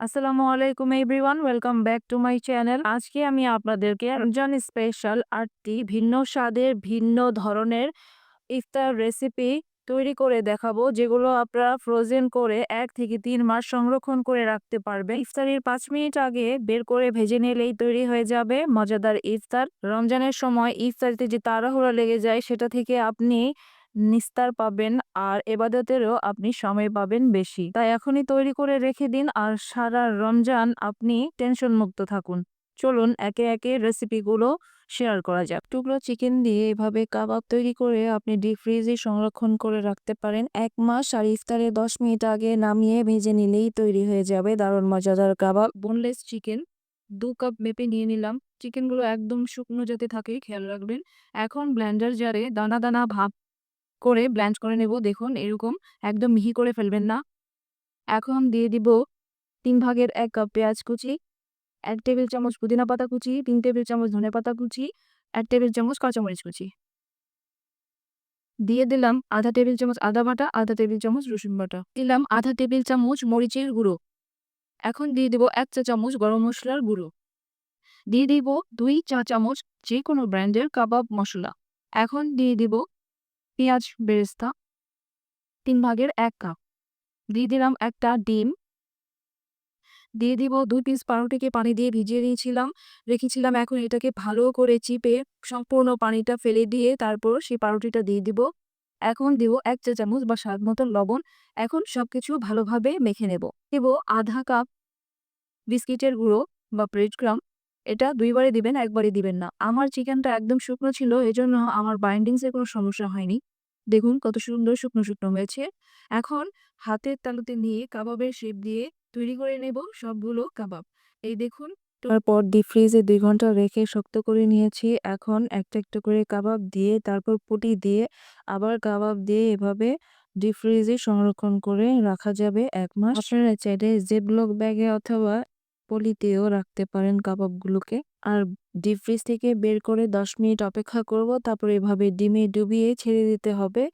আসসালামু আলাইকুম everyone, welcome back to my channel. আজকে আমি আপনাদেরকে রমজান স্পেশাল আটটি ভিন্ন স্বাদের, ভিন্ন ধরনের ইফতার রেসিপি তৈরি করে দেখাবো, যেগুলো আপনারা ফ্রোজেন করে এক থেকে তিন মাস সংরক্ষণ করে রাখতে পারবেন। ইফতারির পাঁচ মিনিট আগে বের করে ভেজে নিলেই তৈরি হয়ে যাবে মজাদার ইফতার। রমজানের সময় ইফতারিতে যে তাড়াহুড়া লেগে যায়, সেটা থেকে আপনি নিস্তার পাবেন আর এবাদতেরও আপনি সময় পাবেন বেশি। তাই এখনই তৈরি করে রেখে দিন আর সারা রমজান আপনি টেনশন মুক্ত থাকুন। চলুন একে একে রেসিপিগুলো শেয়ার করা যাক। টুকরো চিকেন দিয়ে এভাবে কাবাব তৈরি করে আপনি ডিপ ফ্রিজে সংরক্ষণ করে রাখতে পারেন এক মাস আর ইফতারে দশ মিনিট আগে নামিয়ে ভেজে নিলেই তৈরি হয়ে যাবে দারুণ মজাদার কাবাব। বোনলেস চিকেন দু কাপ মেপে নিয়ে নিলাম। চিকেনগুলো একদম শুকনো যাতে থাকে, খেয়াল রাখবেন। এখন ব্লেন্ডার জারে দানা দানা ভাব করে ব্ল্যান্ড করে নেব। দেখুন, এরকম একদম মিহি করে ফেলবেন না। এখন দিয়ে দিব তিন ভাগের এক কাপ পেঁয়াজ কুচি, এক টেবিল চামচ পুদিনা পাতা কুচি, তিন টেবিল চামচ ধনে পাতা কুচি, এক টেবিল চামচ কাঁচামরিচ কুচি। দিয়ে দিলাম আধা টেবিল চামচ আদা বাটা, আধা টেবিল চামচ রসুন বাটা। দিলাম আধা টেবিল চামচ মরিচের গুঁড়ো। এখন দিয়ে দিব এক চা চামচ গরম মশলার গুঁড়ো। দিয়ে দিব দুই চা চামচ যে কোনো ব্র্যান্ডের কাবাব মশলা। এখন দিয়ে দিব পেঁয়াজ বেরেস্তা, তিন ভাগের এক কাপ। দিয়ে দিলাম একটা ডিম। দিয়ে দিব দুই পিস পাউরুটিকে পানি দিয়ে ভিজিয়ে দিয়েছিলাম রেখেছিলাম এখন এটাকে ভালো করে চিপে সম্পূর্ণ পানিটা ফেলে দিয়ে তারপর সেই পাউরুটিটা দিয়ে দিব। এখন দিব এক চা চামচ বা স্বাদ মতো লবণ। এখন সবকিছু ভালোভাবে মেখে নেব। দেব আধা কাপ বিস্কিটের গুঁড়ো বা ব্রেড ক্রাম। এটা দুইবারে দিবেন একবারে দিবেন না। আমার চিকেনটা একদম শুকনো ছিল, এজন্য আমার বাইন্ডিংসের কোনো সমস্যা হয়নি। দেখুন কত সুন্দর শুকনো শুকনো হয়েছে। এখন হাতের তালুতে নিয়ে কাবাবের শেপ দিয়ে তৈরি করে নেব সবগুলো কাবাব। এই দেখুন, তারপর ডিপ ফ্রিজে দুই ঘণ্টা রেখে শক্ত করে নিয়েছি। এখন একটা একটা করে কাবাব দিয়ে, তারপর পুটি দিয়ে আবার কাবাব দিয়ে এভাবে ডিপ ফ্রিজে সংরক্ষণ করে রাখা যাবে এক মাস। আপনারা চাইলে জেডব্লক ব্যাগে অথবা পলিতেও রাখতে পারেন কাবাবগুলোকে। আর ডিপ ফ্রিজ থেকে বের করে দশ মিনিট অপেক্ষা করব তারপর এভাবে ডিমে ডুবিয়ে ছেড়ে দিতে হবে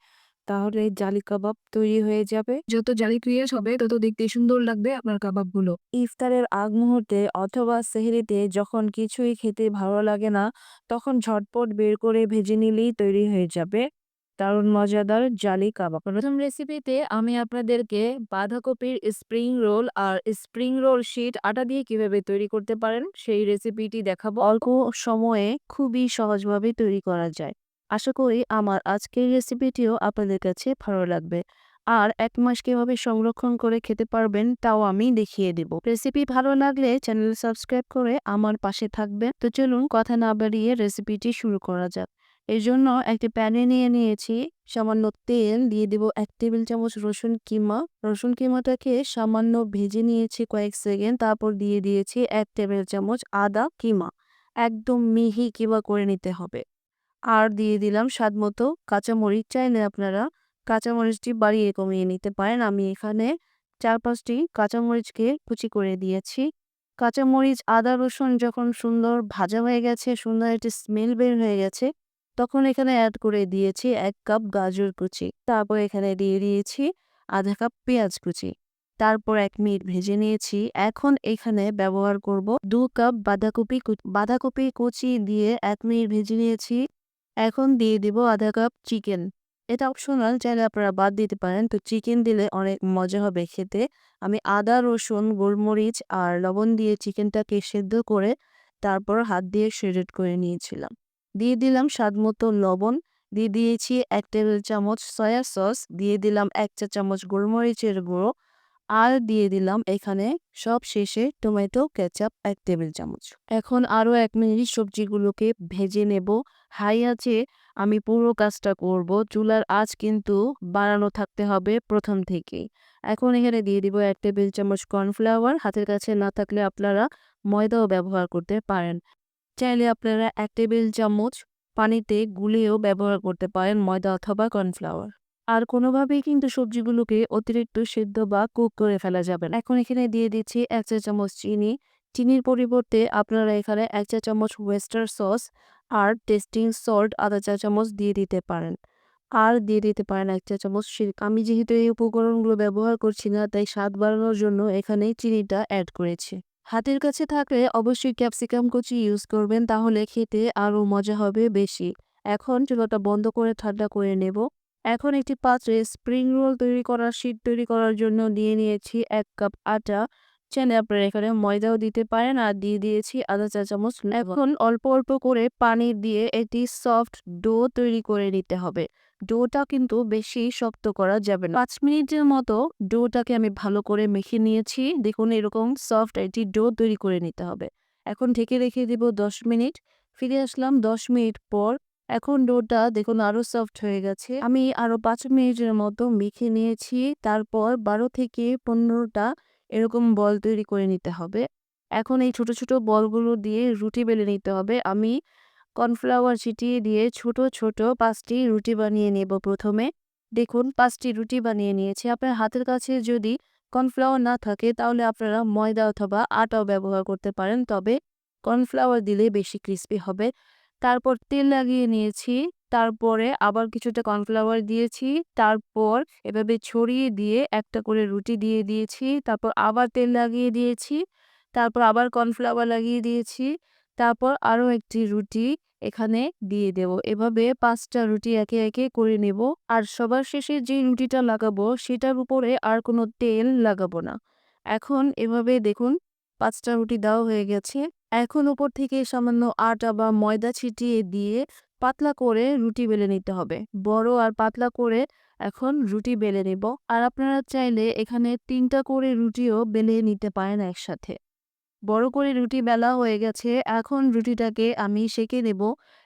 তাহলে জালি কাবাব তৈরি হয়ে যাবে। যত জালি ক্রিয়েট হবে তত দেখতে সুন্দর লাগবে আপনার কাবাবগুলো। ইফতারের আগ মুহূর্তে অথবা সেহরিতে যখন কিছুই খেতে ভালো লাগে না তখন ঝটপট বের করে ভেজে নিলেই তৈরি হয়ে যাবে। দারুণ মজাদার জালি কাবাব। প্রথম রেসিপিতে আমি আপনাদেরকে বাঁধাকপির স্প্রিং রোল আর স্প্রিং রোল শিট আটা দিয়ে কীভাবে তৈরি করতে পারেন, সেই রেসিপিটি দেখাবো। অল্প সময়ে খুবই সহজভাবে তৈরি করা যায়। আশা করি আমার আজকের রেসিপিটিও আপনাদের কাছে ভালো লাগবে। আর এক মাস কীভাবে সংরক্ষণ করে খেতে পারবেন, তাও আমি দেখিয়ে দেব। রেসিপি ভালো লাগলে চ্যানেল সাবস্ক্রাইব করে আমার পাশে থাকবেন। তো চলুন কথা না বাড়িয়ে রেসিপিটি শুরু করা যাক। এর জন্য একটি প্যানে নিয়ে নিয়েছি সামান্য তেল, দিয়ে দেব এক টেবিল চামচ রসুন কিমা। রসুন কিমাটাকে সামান্য ভেজে নিয়েছি কয়েক সেকেন্ড, তারপর দিয়ে দিয়েছি এক টেবিল চামচ আদা কিমা। একদম মিহি কিমা করে নিতে হবে। আর দিয়ে দিলাম স্বাদ মতো কাঁচামরিচ, চাইলে আপনারা কাঁচামরিচটি বাড়িয়ে কমিয়ে নিতে পারেন। আমি এখানে চার পাঁচটি কাঁচামরিচকে কুচি করে দিয়েছি। কাঁচামরিচ, আদা, রসুন যখন সুন্দর ভাজা হয়ে গেছে, সুন্দর একটি স্মেল বের হয়ে গেছে তখন এখানে অ্যাড করে দিয়েছি এক কাপ গাজর কুচি। তারপর এখানে দিয়ে দিয়েছি আধা কাপ পেঁয়াজ কুচি। তারপর এক মিনিট ভেজে নিয়েছি। এখন এখানে ব্যবহার করব দু কাপ বাঁধাকপি বাঁধাকপি কুচি দিয়ে এক মিনিট ভেজে নিয়েছি। এখন দিয়ে দিব আধা কাপ চিকেন এটা অপশনাল চাইলে আপনারা বাদ দিতে পারেন। তো চিকেন দিলে অনেক মজা হবে খেতে। আমি আদা, রসুন, গোলমরিচ আর লবণ দিয়ে চিকেনটাকে সেদ্ধ করে তারপর হাত দিয়ে শ্রেডেড করে নিয়েছিলাম। দিয়ে দিলাম স্বাদ মতো লবণ, দিয়ে দিয়েছি এক টেবিল চামচ সয়া সস, দিয়ে দিলাম এক চা চামচ গোলমরিচের গুঁড়ো, আর দিয়ে দিলাম এখানে সব শেষে টমেটো, কেচাপ এক টেবিল চামচ। এখন আরও এক মিনিট সবজিগুলোকে ভেজে নেব। হাই আছে, আমি পুরো কাজটা করব। চুলার আঁচ কিন্তু বাড়ানো থাকতে হবে প্রথম থেকেই এখন এখানে দিয়ে দিব এক টেবিল চামচ কর্নফ্লাওয়ার। হাতের কাছে না থাকলে আপনারা ময়দাও ব্যবহার করতে পারেন। চাইলে আপনারা এক টেবিল চামচ পানিতে গুলেও ব্যবহার করতে পারেন ময়দা অথবা কর্নফ্লাওয়ার। আর কোনোভাবেই কিন্তু সবজিগুলোকে অতিরিক্ত সিদ্ধ বা কুক করে ফেলা যাবে না। এখন এখানে দিয়ে দিচ্ছি এক চা চামচ চিনি। চিনির পরিবর্তে আপনারা এখানে এক চা চামচ ওয়েস্টার সস আর টেস্টিং সল্ট আধা চা চামচ দিয়ে দিতে পারেন। আর দিয়ে দিতে পারেন এক চা চামচ চিনি আমি যেহেতু এই উপকরণগুলো ব্যবহার করছি না, তাই স্বাদ বাড়ানোর জন্য এখানে চিনিটা অ্যাড করেছি। হাতের কাছে থাকলে অবশ্যই ক্যাপসিকাম কুচি ইউজ করবেন, তাহলে খেতে আরও মজা হবে বেশি। এখন চুলাটা বন্ধ করে ঠান্ডা করে নেব। এখন একটি পাত্রে স্প্রিং রোল তৈরি করার শীত তৈরি করার জন্য দিয়ে নিয়েছি এক কাপ আটা। চাইলে আপনারা এখানে ময়দাও দিতে পারেন, আর দিয়ে দিয়েছি আধা চা চামচ এখন অল্প অল্প করে পানি দিয়ে একটি সফট ডো তৈরি করে নিতে হবে। ডোটা কিন্তু বেশি শক্ত করা যাবে না। পাঁচ মিনিটের মতো ডোটাকে আমি ভালো করে মেখে নিয়েছি। দেখুন, এরকম সফট একটি ডো তৈরি করে নিতে হবে। এখন ঢেকে রেখে দিব দশ মিনিট। ফিরে আসলাম দশ মিনিট পর। এখন ডোটা দেখুন আরও সফট হয়ে গেছে। আমি আরও পাঁচ মিনিটের মতো মেখে নিয়েছি। তারপর বারো থেকে পনেরোটা এরকম বল তৈরি করে নিতে হবে। এখন এই ছোট ছোট বলগুলো দিয়ে রুটি বেলে নিতে হবে। আমি কর্নফ্লাওয়ার ছিটিয়ে দিয়ে ছোট ছোট পাঁচটি রুটি বানিয়ে নেব প্রথমে। দেখুন, পাঁচটি রুটি বানিয়ে নিয়েছি। আপনার হাতের কাছে যদি কর্নফ্লাওয়ার না থাকে, তাহলে আপনারা ময়দা অথবা আটাও ব্যবহার করতে পারেন। তবে কর্নফ্লাওয়ার দিলে বেশি ক্রিস্পি হবে। তারপর তেল লাগিয়ে নিয়েছি, তারপরে আবার কিছুটা কর্নফ্লাওয়ার দিয়েছি, তারপর এভাবে ছড়িয়ে দিয়ে একটা করে রুটি দিয়ে দিয়েছি, তারপর আবার তেল লাগিয়ে দিয়েছি, তারপর আবার কর্নফ্লাওয়ার লাগিয়ে দিয়েছি, তারপর আরও একটি রুটি এখানে দিয়ে দেব। এভাবে পাঁচটা রুটি একে একে করে নেব, আর সবার শেষে যে রুটিটা লাগাবো সেটার উপরে আর কোনো তেল লাগাবো না। এখন এভাবে দেখুন পাঁচটা রুটি দেওয়া হয়ে গেছে। এখন উপর থেকে সামান্য আটা বা ময়দা ছিটিয়ে দিয়ে পাতলা করে রুটি বেলে নিতে হবে। বড় আর পাতলা করে এখন রুটি বেলে নেব। আর আপনারা চাইলে এখানে তিনটা করে রুটিও বেলে নিতে পারেন একসাথে। বড় করে রুটি বেলা হয়ে গেছে। এখন রুটিটাকে আমি সেঁকে নেব।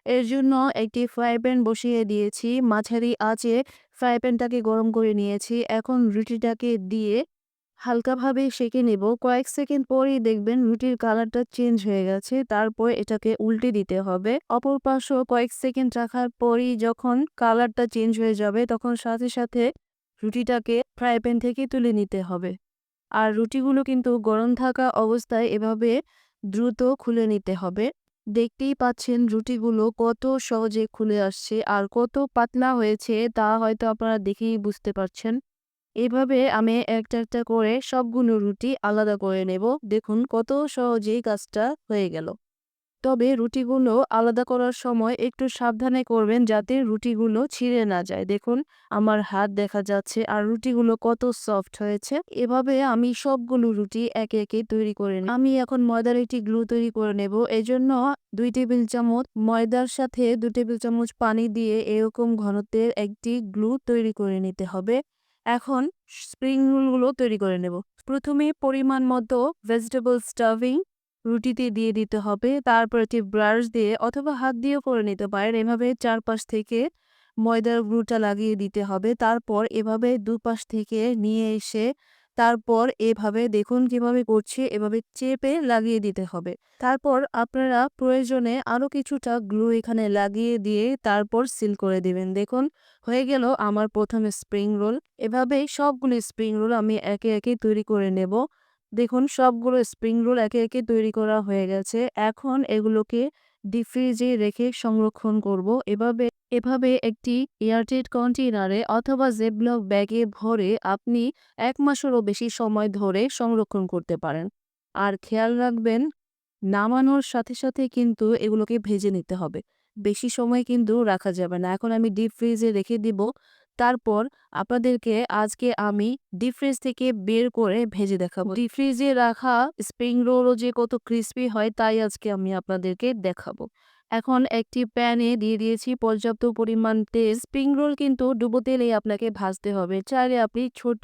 এর জন্য একটি ফ্রাই প্যান বসিয়ে দিয়েছি। মাঝারি আঁচে ফ্রাই প্যানটাকে গরম করে নিয়েছি। এখন রুটিটাকে দিয়ে হালকাভাবে সেঁকে নেব। কয়েক সেকেন্ড পরেই দেখবেন রুটির কালারটা চেঞ্জ হয়ে গেছে। তারপর এটাকে উল্টে দিতে হবে। অপর পাশে কয়েক সেকেন্ড রাখার পরই যখন কালারটা চেঞ্জ হয়ে যাবে, তখন সাথে সাথে রুটিটাকে ফ্রাই প্যান থেকে তুলে নিতে হবে। আর রুটিগুলো কিন্তু গরম থাকা অবস্থায় এভাবে দ্রুত খুলে নিতে হবে। দেখতেই পাচ্ছেন রুটিগুলো কত সহজে খুলে আসছে। আর কত পাতলা হয়েছে তা হয়তো আপনারা দেখেই বুঝতে পারছেন। এভাবে আমি একটা একটা করে সবগুলো রুটি আলাদা করে নেব। দেখুন কত সহজেই কাজটা হয়ে গেল। তবে রুটিগুলো আলাদা করার সময় একটু সাবধানে করবেন যাতে রুটিগুলো ছিঁড়ে না যায়। দেখুন আমার হাত দেখা যাচ্ছে আর রুটিগুলো কত সফট হয়েছে। এভাবে আমি সবগুলো রুটি একে একে তৈরি করে নিই আমি এখন ময়দার একটি গ্লু তৈরি করে নেব। এজন্য দুই টেবিল চামচ ময়দার সাথে দু টেবিল চামচ পানি দিয়ে এরকম ঘনত্বের একটি গ্লু তৈরি করে নিতে হবে। এখন স্প্রিং রুলগুলো তৈরি করে নেব। প্রথমে পরিমাণ মতো ভেজিটেবল স্টাভিং রুটিতে দিয়ে দিতে হবে। তারপর একটি ব্রাশ দিয়ে অথবা হাত দিয়েও করে নিতে পারেন। এভাবে চারপাশ থেকে ময়দার গুঁড়োটা লাগিয়ে দিতে হবে। তারপর এভাবে দুপাশ থেকে নিয়ে এসে তারপর এভাবে দেখুন কীভাবে করছে, এভাবে চেপে লাগিয়ে দিতে হবে। তারপর আপনারা প্রয়োজনে আরও কিছুটা গ্লু এখানে লাগিয়ে দিয়ে তারপর সিল করে দিবেন। দেখুন, হয়ে গেল আমার প্রথম স্প্রিং রোল। এভাবেই সবগুলো স্প্রিং রোল আমি একে একে তৈরি করে নেব। দেখুন, সবগুলো স্প্রিং রোল একে একে তৈরি করা হয়ে গেছে। এখন এগুলোকে ডিফ্রিজে রেখে সংরক্ষণ করব। এভাবে এভাবে একটি এয়ারটেড কন্টেনারে অথবা জেবলক ব্যাগে ভরে আপনি এক মাসেরও বেশি সময় ধরে সংরক্ষণ করতে পারেন। আর খেয়াল রাখবেন, নামানোর সাথে সাথে কিন্তু এগুলোকে ভেজে নিতে হবে। বেশি সময় কিন্তু রাখা যাবে না। এখন আমি ডিপ ফ্রিজে রেখে দিব। তারপর আপনাদেরকে আজকে আমি ডিপ ফ্রিজ থেকে বের করে ভেজে দেখাবো। ডিপ ফ্রিজে রাখা স্প্রিং রোলও যে কত ক্রিস্পি হয়, তাই আজকে আমি আপনাদেরকে দেখাবো। এখন একটি প্যানে দিয়ে দিয়েছি পর্যাপ্ত পরিমাণ তেল। স্প্রিং রোল কিন্তু ডুবো তেলেই আপনাকে ভাজতে হবে। চাইলে আপনি ছোট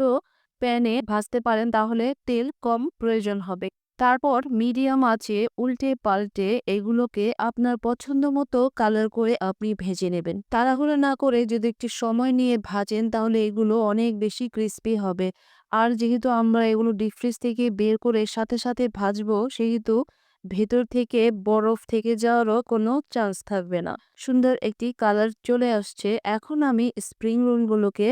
প্যানে ভাজতে পারেন, তাহলে তেল কম প্রয়োজন হবে। তারপর মিডিয়াম আছে উল্টে পাল্টে এগুলোকে আপনার পছন্দ মতো কালার করে আপনি ভেজে নেবেন। তাড়াহুড়ো না করে যদি একটু সময় নিয়ে ভাজেন, তাহলে এগুলো অনেক বেশি ক্রিস্পি হবে। আর যেহেতু আমরা এগুলো ডিপ ফ্রিজ থেকে বের করে সাথে সাথে ভাজবো, সেহেতু ভেতর থেকে বরফ থেকে যাওয়ারও কোনো চান্স থাকবে না। সুন্দর একটি কালার চলে আসছে। এখন আমি স্প্রিং রোলগুলোকে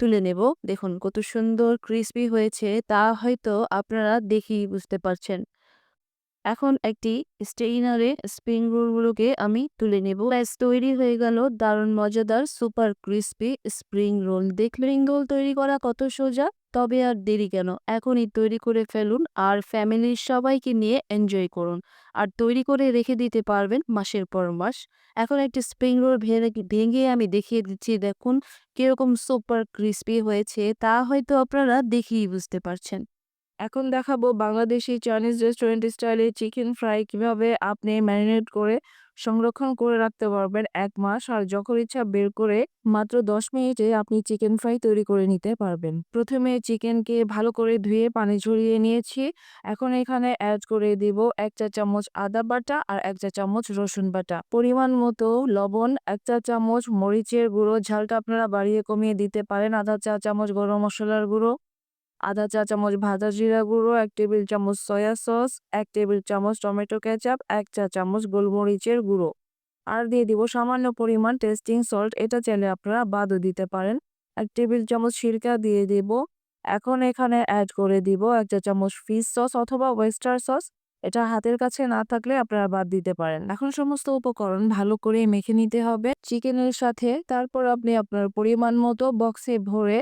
তুলে নেব। দেখুন কত সুন্দর ক্রিস্পি হয়েছে, তা হয়তো আপনারা দেখেই বুঝতে পারছেন। এখন একটি স্টেইনারে স্প্রিং রোলগুলোকে আমি তুলে নেব। ব্যাস, তৈরি হয়ে গেল দারুণ মজাদার সুপার ক্রিস্পি স্প্রিং রোল দেখলেন রোল তৈরি করা কত সোজা? তবে আর দেরি কেন? এখনই তৈরি করে ফেলুন আর ফ্যামিলির সবাইকে নিয়ে এনজয় করুন। আর তৈরি করে রেখে দিতে পারবেন মাসের পর মাস। এখন একটি স্প্রিং রোল ভেঙে আমি দেখিয়ে দিচ্ছি, দেখুন কীরকম সুপার ক্রিস্পি হয়েছে, তা হয়তো আপনারা দেখেই বুঝতে পারছেন। এখন দেখাবো বাংলাদেশি চাইনিজ রেস্টুরেন্ট স্টাইলে চিকেন ফ্রাই কীভাবে আপনি ম্যারিনেট করে সংরক্ষণ করে রাখতে পারবেন এক মাস। আর যখন ইচ্ছা বের করে মাত্র দশ মিনিটে আপনি চিকেন ফ্রাই তৈরি করে নিতে পারবেন। প্রথমে চিকেনকে ভালো করে ধুয়ে পানি ঝরিয়ে নিয়েছি। এখন এখানে অ্যাড করে দিব এক চা চামচ আদা বাটা আর এক চা চামচ রসুন বাটা। পরিমাণ মতো লবণ, এক চা চামচ মরিচের গুঁড়ো, ঝালটা আপনারা বাড়িয়ে কমিয়ে দিতে পারেন। আধা চা চামচ গরম মশলার গুঁড়ো আধা চা চামচ ভাজা জিরা গুঁড়ো, এক টেবিল চামচ সয়া সস, এক টেবিল চামচ টমেটো কেচাপ, এক চা চামচ গোলমরিচের গুঁড়ো। আর দিয়ে দিব সামান্য পরিমাণ টেস্টিং সল্ট। এটা চাইলে আপনারা বাদও দিতে পারেন। এক টেবিল চামচ সিরকা দিয়ে দিব। এখন এখানে অ্যাড করে দিব এক চা চামচ ফিশ সস অথবা ওয়েস্টার সস এটা হাতের কাছে না থাকলে আপনারা বাদ দিতে পারেন। এখন সমস্ত উপকরণ ভালো করে মেখে নিতে হবে। চিকেনের সাথে, তারপর আপনি আপনার পরিমাণ মতো বক্সে ভরে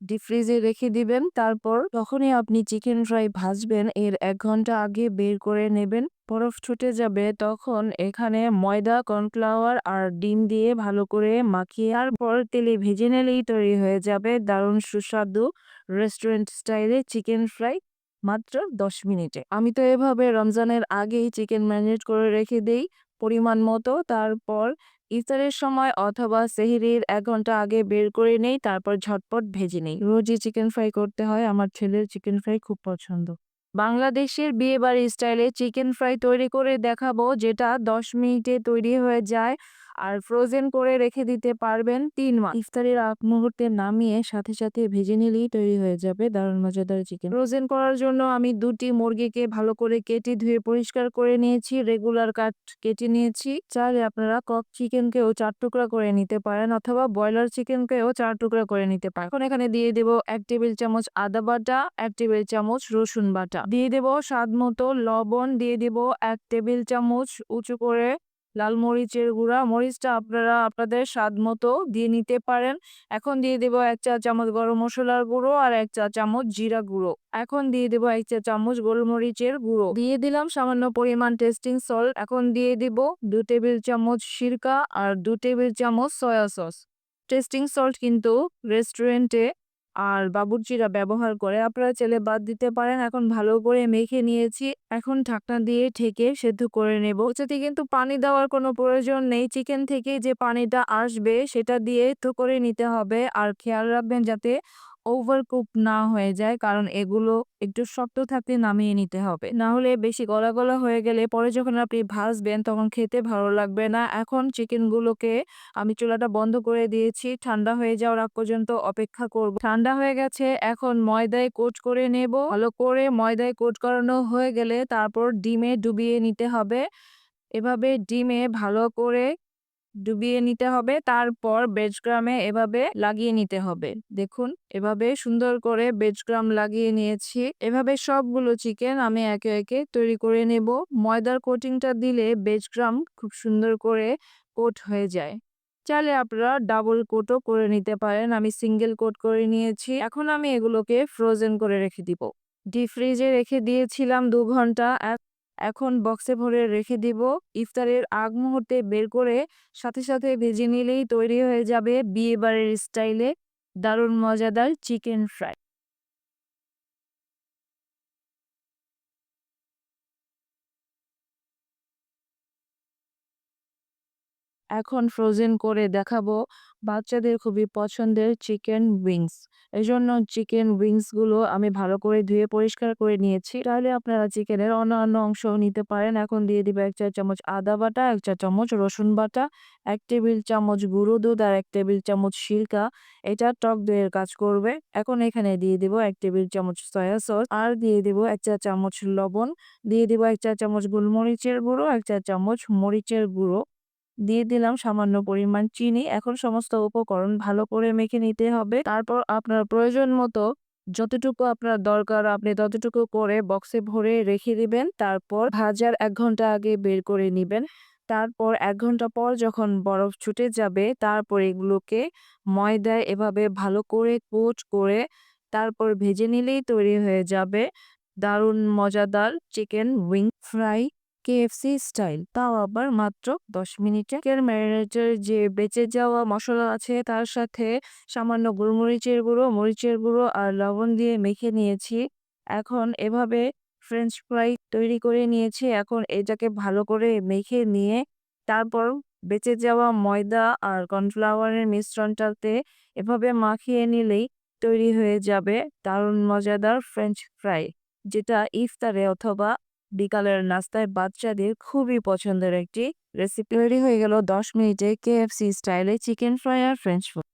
ডিপ ফ্রিজে রেখে দিবেন। তারপর যখনই আপনি চিকেন ফ্রাই ভাজবেন, এর এক ঘণ্টা আগে বের করে নেবেন। বরফ ছুটে যাবে তখন এখানে ময়দা, কর্নফ্লাওয়ার আর ডিম দিয়ে ভালো করে মাখিয়ে আর পর তেলে ভেজে নিলেই তৈরি হয়ে যাবে। দারুণ সুস্বাদু রেস্টুরেন্ট স্টাইলে চিকেন ফ্রাই মাত্র দশ মিনিটে। আমি তো এভাবে রমজানের আগেই চিকেন ম্যারিনেট করে রেখে দেই পরিমাণ মতো। তারপর ইফতারের সময় অথবা সেহিরির এক ঘণ্টা আগে বের করে নেই, তারপর ঝটপট ভেজে নেই। রোজই চিকেন ফ্রাই করতে হয়। আমার ছেলের চিকেন ফ্রাই খুব পছন্দ। বাংলাদেশের বিয়ে বাড়ির স্টাইলে চিকেন ফ্রাই তৈরি করে দেখাবো, যেটা দশ মিনিটে তৈরি হয়ে যায়। আর ফ্রোজেন করে রেখে দিতে পারবেন তিন মাস। ইফতারের আগ মুহূর্তে নামিয়ে সাথে সাথে ভেজে নিলেই তৈরি হয়ে যাবে দারুণ মজাদার চিকেন ফ্রোজেন করার জন্য আমি দুটি মুরগিকে ভালো করে কেটে ধুয়ে পরিষ্কার করে নিয়েছি রেগুলার কাট কেটে নিয়েছি। চাইলে আপনারা কক চিকেনকেও চার টুকরা করে নিতে পারেন অথবা ব্রয়লার চিকেনকেও চার টুকরা করে নিতে পারেন। এখন এখানে দিয়ে দেব এক টেবিল চামচ আদা বাটা, এক টেবিল চামচ রসুন বাটা। দিয়ে দেব স্বাদ মতো লবণ, দিয়ে দেব এক টেবিল চামচ উঁচু করে লাল মরিচের গুঁড়া, মরিচটা আপনারা আপনাদের স্বাদ মতো দিয়ে নিতে পারেন। এখন দিয়ে দেব এক চা চামচ গরম মশলার গুঁড়ো আর এক চা চামচ জিরা গুঁড়ো। এখন দিয়ে দেব এক চা চামচ গোলমরিচের গুঁড়ো। দিয়ে দিলাম সামান্য পরিমাণ টেস্টিং সল্ট। এখন দিয়ে দিব দু টেবিল চামচ সিরকা আর দু টেবিল চামচ সয়া সস। টেস্টিং সল্ট কিন্তু রেস্টুরেন্টে আর বাবুর্চিরা ব্যবহার করে আপনারা চেলে বাদ দিতে পারেন। এখন ভালো করে মেখে নিয়েছি। এখন ঢাকনা দিয়ে ঠেকে সেদ্ধ করে নেব। যাতে কিন্তু পানি দেওয়ার কোনো প্রয়োজন নেই। চিকেন থেকে যে পানিটা আসবে সেটা দিয়ে তো করে নিতে হবে। আর খেয়াল রাখবেন যাতে ওভার কুক না হয়ে যায়, কারণ এগুলো একটু শক্ত থাকতে নামিয়ে নিতে হবে। না হলে বেশি গলা গলা হয়ে গেলে পরে যখন আপনি ভাজবেন তখন খেতে ভালো লাগবে না। এখন চিকেনগুলোকে আমি চুলাটা বন্ধ করে দিয়েছি, ঠান্ডা হয়ে যাওয়ার আগ পর্যন্ত অপেক্ষা করব। ঠান্ডা হয়ে গেছে, এখন ময়দায় কোট করে নেব। ভালো করে ময়দায় কোট করানো হয়ে গেলে তারপর ডিমে ডুবিয়ে নিতে হবে। এভাবে ডিমে ভালো করে ডুবিয়ে নিতে হবে। তারপর বেজগ্রামে এভাবে লাগিয়ে নিতে হবে। দেখুন, এভাবে সুন্দর করে বেজগ্রাম লাগিয়ে নিয়েছি। এভাবে সবগুলো চিকেন আমি একে একে তৈরি করে নেব। ময়দার কোটিংটা দিলে বেজগ্রাম খুব সুন্দর করে কোট হয়ে যায়। চাইলে আপনারা ডাবল কোটও করে নিতে পারেন। আমি সিঙ্গেল কোট করে নিয়েছি। এখন আমি এগুলোকে ফ্রোজেন করে রেখে দিব। ডিপ ফ্রিজে রেখে দিয়েছিলাম দু ঘণ্টা। এখন বক্সে ভরে রেখে দিব। ইফতারের আগ মুহূর্তে বের করে সাথে সাথে ভেজে নিলেই তৈরি হয়ে যাবে বিয়ে বাড়ির স্টাইলে দারুণ মজাদার চিকেন ফ্রাই। এখন ফ্রোজেন করে দেখাবো। বাচ্চাদের খুবই পছন্দের চিকেন উইংস এই জন্য চিকেন উইংসগুলো আমি ভালো করে ধুয়ে পরিষ্কার করে নিয়েছি। তাহলে আপনারা চিকেনের অন্যান্য অংশ নিতে পারেন। এখন দিয়ে দিবে এক চা চামচ আদা বাটা, এক চা চামচ রসুন বাটা, এক টেবিল চামচ গুঁড়ো দুধ আর এক টেবিল চামচ সিরকা এটা টক দইয়ের কাজ করবে। এখন এখানে দিয়ে দিব এক টেবিল চামচ সয়া সস আর দিয়ে দিব এক চা চামচ লবণ। দিয়ে দিব এক চা চামচ গোলমরিচের গুঁড়ো, এক চা চামচ মরিচের গুঁড়ো। দিয়ে দিলাম সামান্য পরিমাণ চিনি। এখন সমস্ত উপকরণ ভালো করে মেখে নিতে হবে। তারপর আপনার প্রয়োজন মতো যতটুকু আপনার দরকার আপনি ততটুকু করে বক্সে ভরে রেখে দিবেন। তারপর ভাজার এক ঘণ্টা আগে বের করে নিবেন। তারপর এক ঘণ্টা পর যখন বরফ ছুটে যাবে, তারপর এগুলোকে ময়দায় এভাবে ভালো করে কোট করে তারপর ভেজে নিলেই তৈরি হয়ে যাবে। দারুণ মজাদার chicken wing fry. KFC style. তাও আবার মাত্র দশ মিনিটে। চিকেন ম্যারিনেটের যে বেঁচে যাওয়া মশলা আছে, তার সাথে সামান্য গোলমরিচের গুঁড়ো, মরিচের গুঁড়ো আর লবণ দিয়ে মেখে নিয়েছি। এখন এভাবে ফ্রেঞ্চ ফ্রাই তৈরি করে নিয়েছি। এখন এটাকে ভালো করে মেখে নিয়ে তারপর বেঁচে যাওয়া ময়দা আর কর্নফ্লাওয়ারের মিশ্রণটাতে এভাবে মাখিয়ে নিলেই তৈরি হয়ে যাবে দারুণ মজাদার ফ্রেঞ্চ ফ্রাই। যেটা ইফতারে অথবা বিকালের নাস্তায় বাচ্চাদের খুবই পছন্দের একটি রেসিপি তৈরি হয়ে গেল দশ মিনিটে কেএফসি স্টাইলে চিকেন ফ্রাই আর ফ্রেঞ্চ ফ্রাই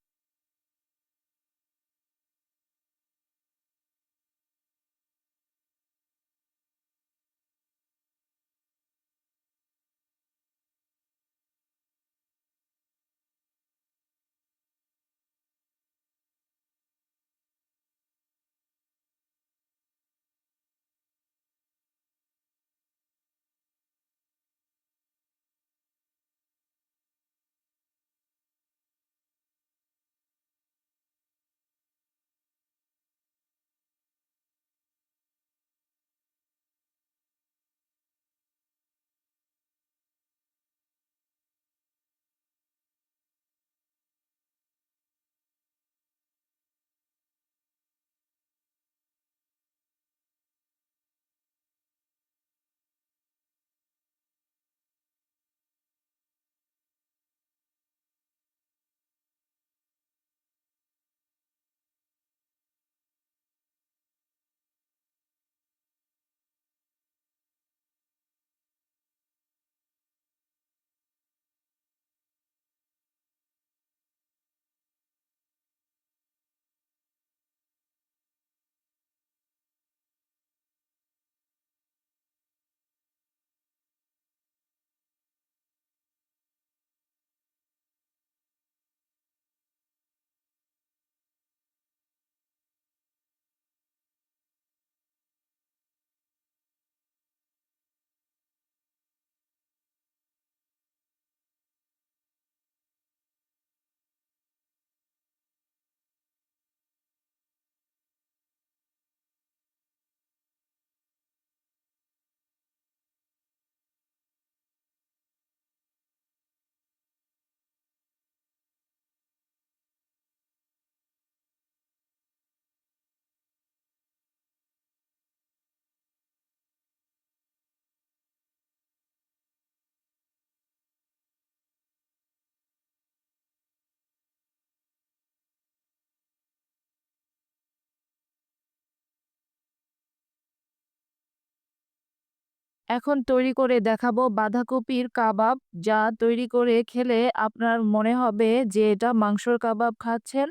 এখন তৈরি করে দেখাবো বাঁধাকপির কাবাব, যা তৈরি করে খেলে আপনার মনে হবে যে এটা মাংসর কাবাব খাচ্ছেন,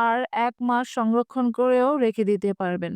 আর এক মাস সংরক্ষণ করেও রেখে দিতে পারবেন।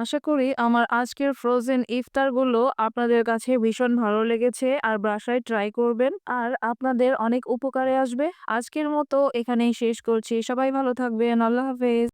আশা করি আমার আজকের ফ্রোজেন ইফতারগুলো আপনাদের কাছে ভীষণ ভালো লেগেছে, আর বাসায় ট্রাই করবেন, আর আপনাদের অনেক উপকারে আসবে। আজকের মতো এখানেই শেষ করছি। সবাই ভালো থাকবেন। আল্লাহ হাফেজ।